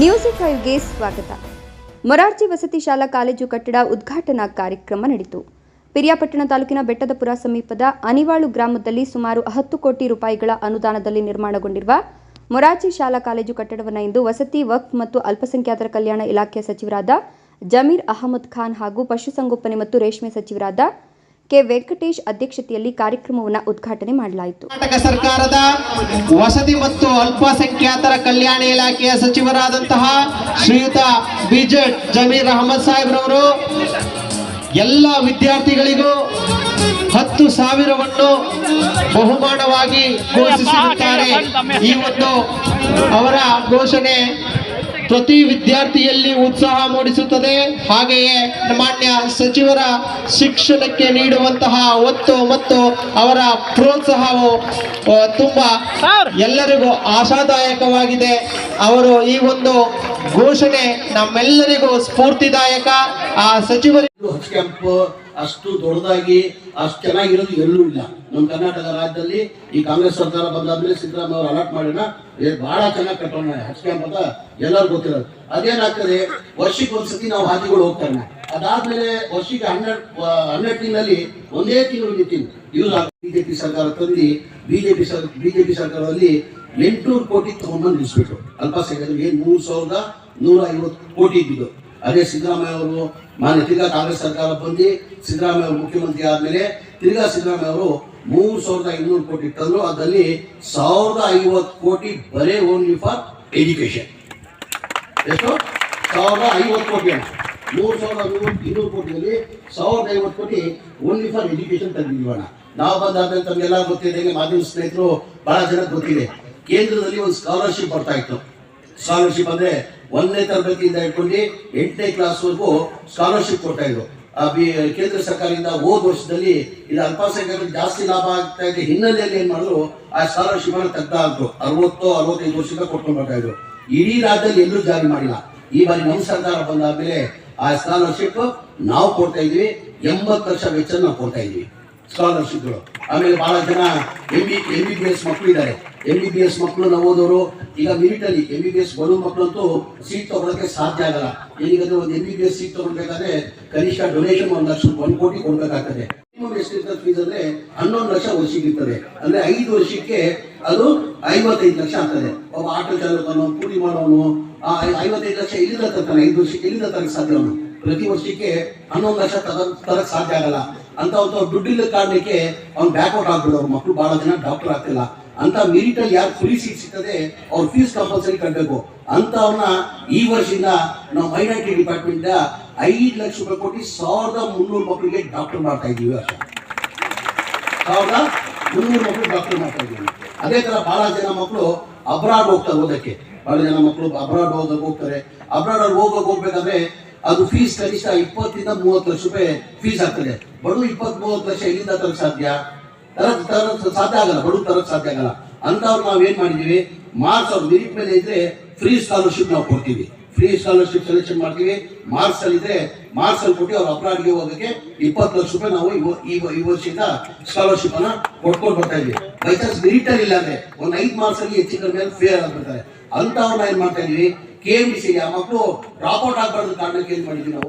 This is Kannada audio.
ನ್ಯೂಸ್ ಫೈವ್ಗೆ ಸ್ವಾಗತ. ಮೊರಾರ್ಜಿ ವಸತಿ ಶಾಲಾ ಕಾಲೇಜು ಕಟ್ಟಡ ಉದ್ಘಾಟನಾ ಕಾರ್ಯಕ್ರಮ ನಡೆಯಿತು ಪಿರಿಯಾಪಟ್ಟಣ ತಾಲೂಕಿನ ಬೆಟ್ಟದಪುರ ಸಮೀಪದ ಅನಿವಾಳು ಗ್ರಾಮದಲ್ಲಿ ಸುಮಾರು ಹತ್ತು ಕೋಟಿ ರೂಪಾಯಿಗಳ ಅನುದಾನದಲ್ಲಿ ನಿರ್ಮಾಣಗೊಂಡಿರುವ ಮೊರಾರ್ಜಿ ಶಾಲಾ ಕಾಲೇಜು ಕಟ್ಟಡವನ್ನು ಇಂದು ವಸತಿ, ವಕ್ಫ್ ಮತ್ತು ಅಲ್ಪಸಂಖ್ಯಾತರ ಕಲ್ಯಾಣ ಇಲಾಖೆಯ ಸಚಿವರಾದ ಜಮೀರ್ ಅಹಮದ್ ಖಾನ್ ಹಾಗೂ ಪಶುಸಂಗೋಪನೆ ಮತ್ತು ರೇಷ್ಮೆ ಸಚಿವರಾದ ಕೆ ವೆಂಕಟೇಶ್ ಅಧ್ಯಕ್ಷತೆಯಲ್ಲಿ ಕಾರ್ಯಕ್ರಮವನ್ನು ಉದ್ಘಾಟನೆ ಮಾಡಲಾಯಿತು. ಕರ್ನಾಟಕ ಸರ್ಕಾರದ ವಸತಿ ಮತ್ತು ಅಲ್ಪಸಂಖ್ಯಾತರ ಕಲ್ಯಾಣ ಇಲಾಖೆಯ ಸಚಿವರಾದಂತಹ ಶ್ರೀಯುತ ಬಿಜೆಡ್ ಜಮೀರ್ ಅಹಮದ್ ಸಾಹೇಬ್ರವರು ಎಲ್ಲ ವಿದ್ಯಾರ್ಥಿಗಳಿಗೂ ಹತ್ತು ಸಾವಿರವನ್ನು ಬಹುಮಾನವಾಗಿ ಘೋಷಿಸಿರುತ್ತಾರೆ. ಈ ಒಂದು ಅವರ ಘೋಷಣೆ ಪ್ರತಿ ವಿದ್ಯಾರ್ಥಿಯಲ್ಲಿ ಉತ್ಸಾಹ ಮೂಡಿಸುತ್ತದೆ. ಹಾಗೆಯೇ ಮಾನ್ಯ ಸಚಿವರ ಶಿಕ್ಷಣಕ್ಕೆ ನೀಡುವಂತಹ ಒತ್ತು ಮತ್ತು ಅವರ ಪ್ರೋತ್ಸಾಹವು ತುಂಬಾ ಎಲ್ಲರಿಗೂ ಆಶಾದಾಯಕವಾಗಿದೆ. ಅವರು ಈ ಒಂದು ಘೋಷಣೆ ನಮ್ಮೆಲ್ಲರಿಗೂ ಸ್ಫೂರ್ತಿದಾಯಕ. ಆ ಸಚಿವರು ಹಚ್ ಅಷ್ಟು ದೊಡ್ಡದಾಗಿ, ಅಷ್ಟು ಚೆನ್ನಾಗಿರೋದು ಎಲ್ಲೂ ಇಲ್ಲ. ನಮ್ಮ ಕರ್ನಾಟಕ ರಾಜ್ಯದಲ್ಲಿ ಈ ಕಾಂಗ್ರೆಸ್ ಸರ್ಕಾರ ಬಂದಾದ್ಮೇಲೆ ಸಿದ್ದರಾಮಯ್ಯ ಅವರು ಅಲರ್ಟ್ ಮಾಡಿನ ಬಹಳ ಚೆನ್ನಾಗಿ ಕಟ್ಟೋಣ ಹಚ್ ಅಂತ ಎಲ್ಲರೂ ಗೊತ್ತಿರೋದು. ಅದೇನಾಗ್ತದೆ ವರ್ಷಕ್ಕೆ ಒಂದ್ಸತಿ ನಾವು ಹಾದಿಗಳು ಹೋಗ್ತಾನೆ ಅದಾದ್ಮೇಲೆ ವರ್ಷಕ್ಕೆ ಹನ್ನೆರಡು ಹನ್ನೆರಡು ತಿಂಗಳಲ್ಲಿ ಒಂದೇ ತಿಂಗಳು ನಿಂತೀನಿ ಯೂಸ್ ಆಗ ಬಿಜೆಪಿ ಸರ್ಕಾರ ತಂದು ಬಿಜೆಪಿ ಸರ್ ಬಿಜೆಪಿ ಸರ್ಕಾರದಲ್ಲಿ ಎಂಟುನೂರು ಕೋಟಿ ತಗೊಂಡ್ಬಂದು ನಿಲ್ಲಿಸ್ಬಿಟ್ರು ಅಲ್ಪಸಂಖ್ಯಾತರಿಗೆ ಏನ್ ಮೂರು ಸಾವಿರದ ನೂರ ಐವತ್ತು ಕೋಟಿ ಇದ್ದಿದ್ದು. ಅದೇ ಸಿದ್ದರಾಮಯ್ಯ ಅವರು, ಮಾನ್ಯ ತಿರ್ಗಾ ಕಾಂಗ್ರೆಸ್ ಸರ್ಕಾರ ಬಂದು ಸಿದ್ದರಾಮಯ್ಯ ಅವರು ಮುಖ್ಯಮಂತ್ರಿ ಆದಮೇಲೆ ತಿರ್ಗಾ ಸಿದ್ದರಾಮಯ್ಯ ಅವರು ಮೂರು ಸಾವಿರದ ಐನೂರು ಕೋಟಿ ತಂದ್ರು. ಅದರಲ್ಲಿ ಸಾವಿರದ ಐವತ್ತು ಕೋಟಿ ಬರೇ ಓನ್ಲಿ ಫಾರ್ ಎಜುಕೇಶನ್ ಎಷ್ಟು? ಸಾವಿರದ ಐವತ್ತು ಕೋಟಿ ಅಂತ. ಮೂರು ಸಾವಿರದ ನೂರು ಇನ್ನೂರು ಕೋಟಿಯಲ್ಲಿ ಸಾವಿರದ ಐವತ್ತು ಕೋಟಿ ಓನ್ಲಿ ಫಾರ್ ಎಜುಕೇಶನ್ ತಂದಿದ್ವಣ ನಾವು ಬಂದಾದ್ಮೇಲೆ ತಮಗೆಲ್ಲ ಗೊತ್ತಿದೆ ಮಾಧ್ಯಮ ಸ್ನೇಹಿತರು ಬಹಳ ಜನಕ್ಕೆ ಗೊತ್ತಿದೆ. ಕೇಂದ್ರದಲ್ಲಿ ಒಂದು ಸ್ಕಾಲರ್ಶಿಪ್ ಬರ್ತಾ ಇತ್ತು. ಸ್ಕಾಲರ್ಶಿಪ್ ಅಂದ್ರೆ ಒಂದನೇ ತರಗತಿಯಿಂದ ಇಟ್ಕೊಂಡು ಎಂಟನೇ ಕ್ಲಾಸ್ವರೆಗೂ ಸ್ಕಾಲರ್ಶಿಪ್ ಕೊಡ್ತಾ ಇದ್ರು. ಕೇಂದ್ರ ಸರ್ಕಾರದಿಂದ ಹೋದ ವರ್ಷದಲ್ಲಿ ಇದು ಅಲ್ಪಸಂಖ್ಯಾತರಿಗೆ ಜಾಸ್ತಿ ಲಾಭ ಆಗ್ತಾ ಇದೆ ಹಿನ್ನೆಲೆಯಲ್ಲಿ ಏನ್ ಮಾಡಿದ್ರು ಆ ಸ್ಕಾಲರ್ಶಿಪ್ ಅನ್ನು ತೆಗ್ದ ಹಾಕ್ರು ಅರವತ್ತು ಅರವತ್ತೈದು ವರ್ಷದಿಂದ ಕೊಟ್ಕೊಂಡು ಬರ್ತಾ ಇದ್ರು. ಇಡೀ ರಾಜ್ಯದಲ್ಲಿ ಎಲ್ಲೂ ಜಾರಿ ಮಾಡಿಲ್ಲ. ಈ ಬಾರಿ ನಮ್ಮ ಸರ್ಕಾರ ಬಂದಾದ್ಮೇಲೆ ಆ ಸ್ಕಾಲರ್ಶಿಪ್ ನಾವು ಕೊಡ್ತಾ ಇದೀವಿ ಎಂಬತ್ತು ಲಕ್ಷ ವೆಚ್ಚ ನಾವು ಕೊಡ್ತಾ ಇದೀವಿ ಸ್ಕಾಲರ್ಶಿಪ್ಗಳು ಆಮೇಲೆ ಬಹಳ ಜನ M B M B B S ಮಕ್ಕಳು ಇದ್ದಾರೆ. ಎಂ ಬಿ ಬಿ ಎಸ್ ಮಕ್ಕಳು ನಾವು ಓದೋರು. ಈಗ military M B B S ಬರೋ ಮಕ್ಕಳಂತೂ ಸೀಟ್ ತಗೊಳಕ್ಕೆ ಸಾಧ್ಯ ಆಗಲ್ಲ. ಈಗ ಒಂದು M B B S seat ತಗೊಳ್ಬೇಕಾದ್ರೆ ಕನಿಷ್ಠ ಡೊನೇಷನ್ ಒಂದು ಲಕ್ಷ ಒಂದು ಕೋಟಿ ಕೊಡ್ಬೇಕಾಗ್ತದೆ. ಮಿನಿಮಮ್ ಎಷ್ಟಿರ್ತದೆ ಫೀಸ್ ಅಂದ್ರೆ ಹನ್ನೊಂದು ಲಕ್ಷ ವರ್ಷಕ್ಕೆ ಇರ್ತದೆ. ಅಂದ್ರೆ ಐದು ವರ್ಷಕ್ಕೆ ಅದು ಐವತ್ತೈದು ಲಕ್ಷ ಆಗ್ತದೆ. ಒಬ್ಬ ಆಟೋ ಚಾಲಕನು, ಕೂಲಿ ಮಾಡೋನು ಆ ಐವತ್ತೈದು ಲಕ್ಷ ಇಲ್ಲಿಂದ ತರ್ತಾನೆ. ಐದು ವರ್ಷಕ್ಕೆ ಇಲ್ಲಿಂದ ತರಕ್ ಸಾಧ್ಯ ಅವನು. ಪ್ರತಿ ವರ್ಷಕ್ಕೆ ಹನ್ನೊಂದು ಲಕ್ಷ ತರ, ತರಕ್ ಸಾಧ್ಯ ಆಗಲ್ಲ. ಅಂತ ಒಂದು ದುಡ್ಡಿಲ್ಲ ಕಾರಣಕ್ಕೆ ಅವ್ನು ಬ್ಯಾಕ್ಔಟ್ ಆಗ್ಬಿಡೋರು. ಮಕ್ಕಳು ಬಹಳ ಜನ ಡಾಕ್ಟರ್ ಆಗ್ತಿಲ್ಲ. ಅಂತ ಮೆರಿಟ್ ಅಲ್ಲಿ ಯಾರು ಫ್ರೀ ಸೀಟ್ ಸಿಗ್ತದೆ, ಅವ್ರ ಫೀಸ್ ಕಂಪಲ್ಸರಿ ಕಟ್ಟಬೇಕು ಅಂತವ್ರನ್ನ ಈ ವರ್ಷದಿಂದ ನಾವು ಮೈನಾರಿಟಿ ಡಿಪಾರ್ಟ್ಮೆಂಟ್ ಐದು ಲಕ್ಷ ರೂಪಾಯಿ ಕೊಟ್ಟು ಸಾವಿರದ ಮುನ್ನೂರು ಮಕ್ಕಳಿಗೆ ಡಾಕ್ಟರ್ ಮಾಡ್ತಾ ಇದೀವಿ ಅಷ್ಟೇ. ಸಾವಿರದ ಮುನ್ನೂರು ಮಕ್ಕಳು ಡಾಕ್ಟರ್ ಮಾಡ್ತಾ ಇದ್ದೀವಿ. ಅದೇ ತರ ಬಹಳ ಜನ ಮಕ್ಕಳು ಅಬ್ರಾಡ್ ಹೋಗ್ತಾರೆ ಓದಕ್ಕೆ. ಬಹಳ ಜನ ಮಕ್ಕಳು ಅಬ್ರಾಡ್ ಓದಕ್ಕೆ ಹೋಗ್ತಾರೆ. ಅಬ್ರಾಡ್ ಅವ್ರು ಹೋಗಕ್ಕೆ ಹೋಗ್ಬೇಕಾದ್ರೆ ಅದು ಫೀಸ್ ಕನಿಷ್ಠ ಇಪ್ಪತ್ತರಿಂದ ಮೂವತ್ತು ಲಕ್ಷ ರೂಪಾಯಿ ಫೀಸ್ ಆಗ್ತದೆ. ಬಡವರು ಇಪ್ಪತ್ತ್ ಮೂವತ್ತು ಲಕ್ಷ ಎಲ್ಲಿಂದ ತರಕ್ಕೆ ಸಾಧ್ಯ? ತರಕ್ ತರಕ್ ಸಾಧ್ಯ ಆಗಲ್ಲ ಬಡವ ತರಕ್ ಸಾಧ್ಯ ಆಗಲ್ಲ. ಅಂತವ್ರು ನಾವು ಏನು ಮಾಡಿದ್ದೀವಿ? ಮಾರ್ಕ್ಸ್ ಅವ್ರು ನಿರೀಕ್ಷೆ ಮೇಲೆ ಇದ್ರೆ ಫ್ರೀ ಸ್ಕಾಲರ್ಶಿಪ್ ನಾವು ಕೊಡ್ತೀವಿ. ಫ್ರೀ ಸ್ಕಾಲರ್ಶಿಪ್ ಸೆಲೆಕ್ಷನ್ ಮಾಡ್ತೀವಿ. ಮಾರ್ಕ್ಸ್ ಅಲ್ಲಿ ಇದ್ರೆ ಮಾರ್ಕ್ಸ್ ಅಲ್ಲಿ ಕೊಟ್ಟು ಅವ್ರ ಅಪರಾಧಿಗೆ ಹೋಗೋದಕ್ಕೆ ಇಪ್ಪತ್ತು ಲಕ್ಷ ರೂಪಾಯಿ ನಾವು ಈ ವರ್ಷದಿಂದ ಸ್ಕಾಲರ್ಶಿಪ್ ಅನ್ನ ಕೊಟ್ಕೊಂಡು ಬರ್ತಾ ಇದ್ವಿ. ಬೈ ಚಾನ್ಸ್ ಅಲ್ಲಿ ಇಲ್ಲ ಅಂದ್ರೆ ಒಂದ್ ಐದು ಮಾರ್ಕ್ಸ್ ಅಲ್ಲಿ ಹೆಚ್ಚು ಕಡಿಮೆ ಫೇಲ್ ಆಗ್ಬಿಡ್ತಾರೆ. ಅಂತವ್ರನ್ನ ಏನ್ ಮಾಡ್ತಾ ಇದೀವಿ ಕೆ ಎಂ ಸಿ ಆ ಮಕ್ಕಳು ಡ್ರಾಪ್ ಔಟ್ ಆಗ್ಬಾರ್ದು ಕಾರಣಕ್ಕೆ ಏನ್ ಮಾಡಿದ್ವಿ ನಾವು?